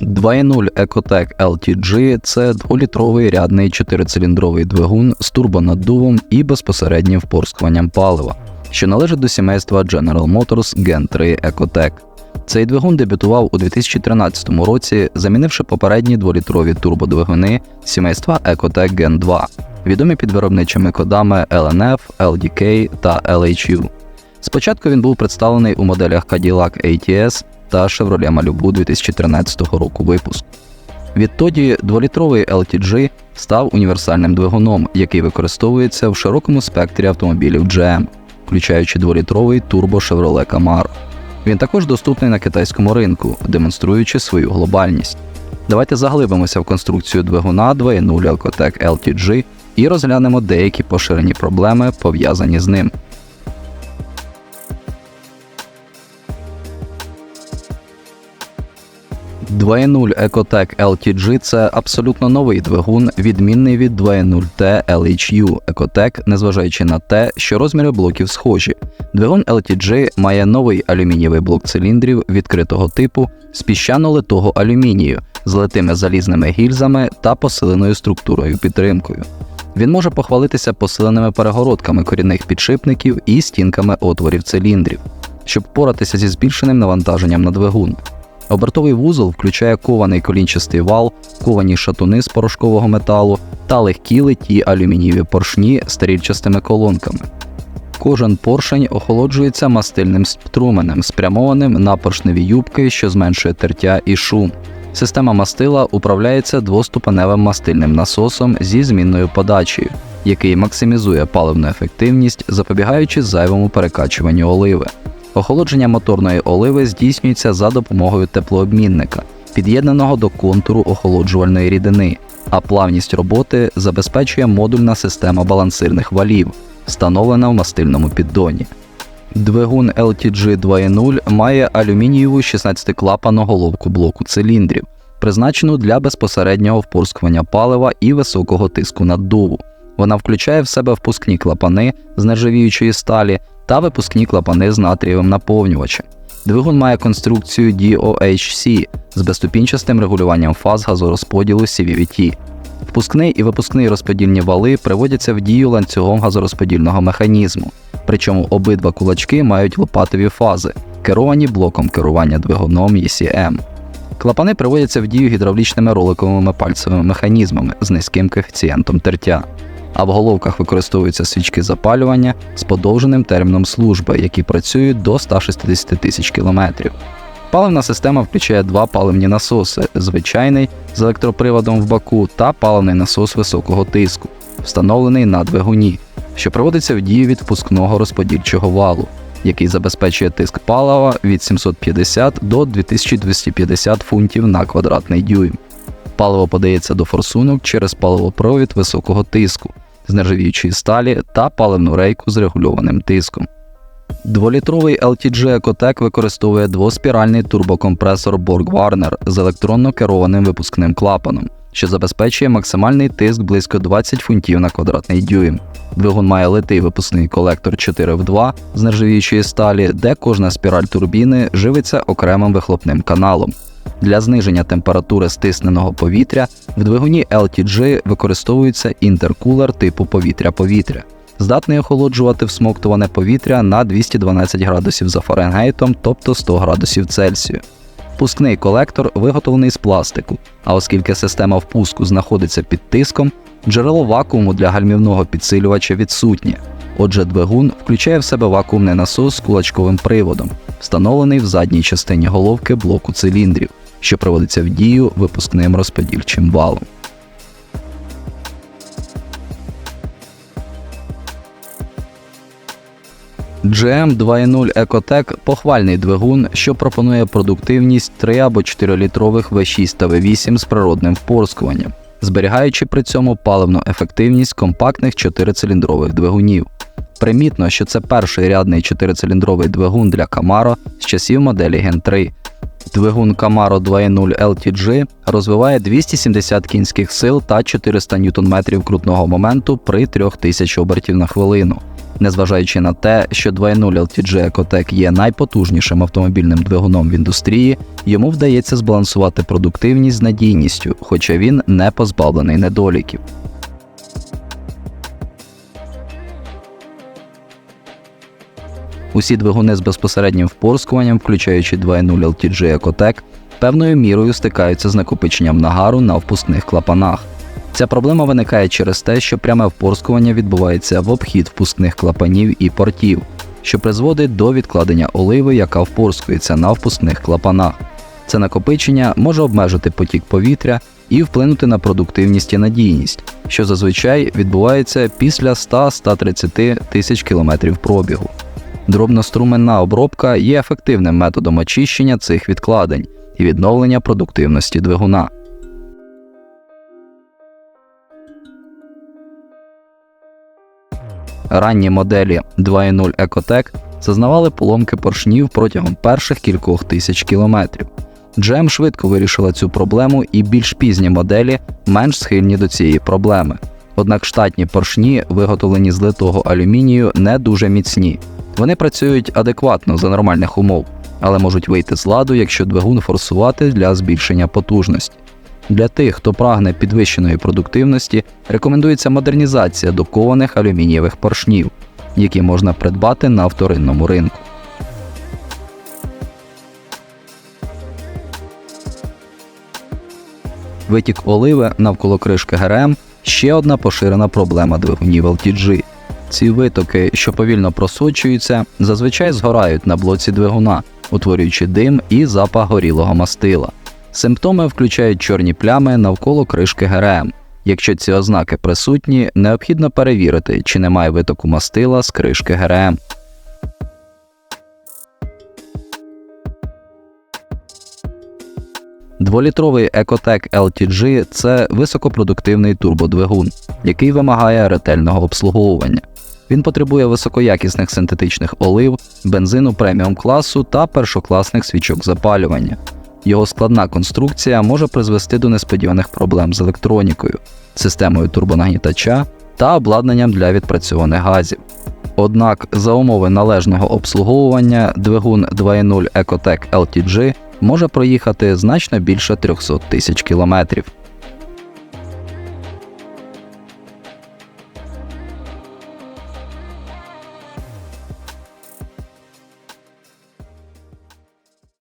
2.0 Ecotec LTG це дволітровий рядний чотирициліндровий двигун з турбонаддувом і безпосереднім впорскуванням палива, що належить до сімейства General Motors Gen 3 Ecotec. Цей двигун дебютував у 2013 році, замінивши попередні дволітрові турбодвигуни сімейства Ecotec Gen 2, відомі під виробничими кодами LNF, LDK та LHU. Спочатку він був представлений у моделях Cadillac ATS та Chevrolet Malibu 2013 року випуску. Відтоді дволітровий LTG став універсальним двигуном, який використовується в широкому спектрі автомобілів GM, включаючи дволітровий турбо Chevrolet Camaro. Він також доступний на китайському ринку, демонструючи свою глобальність. Давайте заглибимося в конструкцію двигуна 2.0 Ecotec LTG і розглянемо деякі поширені проблеми, пов'язані з ним. 2.0 Ecotec LTG це абсолютно новий двигун, відмінний від 2.0T LHU Ecotec, незважаючи на те, що розміри блоків схожі. Двигун LTG має новий алюмінієвий блок циліндрів відкритого типу з піщано-литого алюмінію з литими залізними гільзами та посиленою структурою підтримкою. Він може похвалитися посиленими перегородками корінних підшипників і стінками отворів циліндрів, щоб впоратися зі збільшеним навантаженням на двигун. Обертовий вузол включає кований колінчастий вал, ковані шатуни з порошкового металу та легкі литі алюмінієві поршні з стрільчастими колонками. Кожен поршень охолоджується мастильним струменем, спрямованим на поршневі юбки, що зменшує тертя і шум. Система мастила управляється двоступеневим мастильним насосом зі змінною подачею, який максимізує паливну ефективність, запобігаючи зайвому перекачуванню оливи. Охолодження моторної оливи здійснюється за допомогою теплообмінника, під'єднаного до контуру охолоджувальної рідини, а плавність роботи забезпечує модульна система балансирних валів, встановлена в мастильному піддоні. Двигун LTG 2.0 має алюмінієву 16-клапану головку блоку циліндрів, призначену для безпосереднього впорскування палива і високого тиску наддуву. Вона включає в себе впускні клапани з нержавіючої сталі та випускні клапани з натрієвим наповнювачем. Двигун має конструкцію DOHC з безступінчастим регулюванням фаз газорозподілу CVVT. Впускний і випускний розподільні вали приводяться в дію ланцюгом газорозподільного механізму, причому обидва кулачки мають лопатові фази, керовані блоком керування двигуном ECM. Клапани приводяться в дію гідравлічними роликовими пальцевими механізмами з низьким коефіцієнтом тертя а в головках використовуються свічки запалювання з подовженим терміном служби, які працюють до 160 тисяч кілометрів. Паливна система включає два паливні насоси: звичайний з електроприводом в баку та паливний насос високого тиску, встановлений на двигуні, що проводиться в дію від впускного розподільчого валу, який забезпечує тиск палива від 750 до 2250 фунтів на квадратний дюйм. Паливо подається до форсунок через паливопровід високого тиску з нержавіючої сталі та паливну рейку з регульованим тиском. Дволітровий LTG Ecotec використовує двоспіральний турбокомпресор Borg-Warner з електронно керованим випускним клапаном, що забезпечує максимальний тиск близько 20 фунтів на квадратний дюйм. Двигун має литий випускний колектор 4 в 2 з нержавіючої сталі, де кожна спіраль турбіни живиться окремим вихлопним каналом. Для зниження температури стисненого повітря в двигуні LTG використовується інтеркулер типу повітря-повітря, здатний охолоджувати всмоктуване повітря на 212 градусів за Фаренгейтом, тобто 100 градусів Цельсію. Впускний колектор виготовлений з пластику, а оскільки система впуску знаходиться під тиском, джерело вакууму для гальмівного підсилювача відсутнє. Отже, двигун включає в себе вакуумний насос з кулачковим приводом, встановлений в задній частині головки блоку циліндрів що проводиться в дію випускним розподільчим валом. GM 2.0 Ecotec похвальний двигун, що пропонує продуктивність 3 або 4-літрових V6 та V8 з природним впорскуванням, зберігаючи при цьому паливну ефективність компактних 4-циліндрових двигунів. Примітно, що це перший рядний 4-циліндровий двигун для Camaro з часів моделі Gen 3, Двигун Camaro 2.0 LTG розвиває 270 кінських сил та 400 Нм крутного моменту при 3000 обертів на хвилину, Незважаючи на те, що 2.0 LTG Ecotec є найпотужнішим автомобільним двигуном в індустрії, йому вдається збалансувати продуктивність з надійністю, хоча він не позбавлений недоліків. Усі двигуни з безпосереднім впорскуванням, включаючи 2.0 LTG Ecotec, певною мірою стикаються з накопиченням нагару на впускних клапанах. Ця проблема виникає через те, що пряме впорскування відбувається в обхід впускних клапанів і портів, що призводить до відкладення оливи, яка впорскується на впускних клапанах. Це накопичення може обмежити потік повітря і вплинути на продуктивність і надійність, що зазвичай відбувається після 100-130 тисяч кілометрів пробігу. Дробноструменна обробка є ефективним методом очищення цих відкладень і відновлення продуктивності двигуна. Ранні моделі 2.0 Ecotec зазнавали поломки поршнів протягом перших кількох тисяч кілометрів. GM швидко вирішила цю проблему, і більш пізні моделі менш схильні до цієї проблеми. Однак штатні поршні, виготовлені з литого алюмінію, не дуже міцні. Вони працюють адекватно за нормальних умов, але можуть вийти з ладу, якщо двигун форсувати для збільшення потужності. Для тих, хто прагне підвищеної продуктивності, рекомендується модернізація до кованих алюмінієвих поршнів, які можна придбати на вторинному ринку. Витік оливи навколо кришки ГРМ ще одна поширена проблема двигунів LTG. Ці витоки, що повільно просочуються, зазвичай згорають на блоці двигуна, утворюючи дим і запах горілого мастила. Симптоми включають чорні плями навколо кришки ГРМ. Якщо ці ознаки присутні, необхідно перевірити, чи немає витоку мастила з кришки ГРМ. Дволітровий Ecotec LTG – це високопродуктивний турбодвигун, який вимагає ретельного обслуговування. Він потребує високоякісних синтетичних олив, бензину преміум класу та першокласних свічок запалювання. Його складна конструкція може призвести до несподіваних проблем з електронікою, системою турбонагнітача та обладнанням для відпрацьованих газів. Однак за умови належного обслуговування двигун 2.0 Ecotec LTG може проїхати значно більше 300 тисяч кілометрів.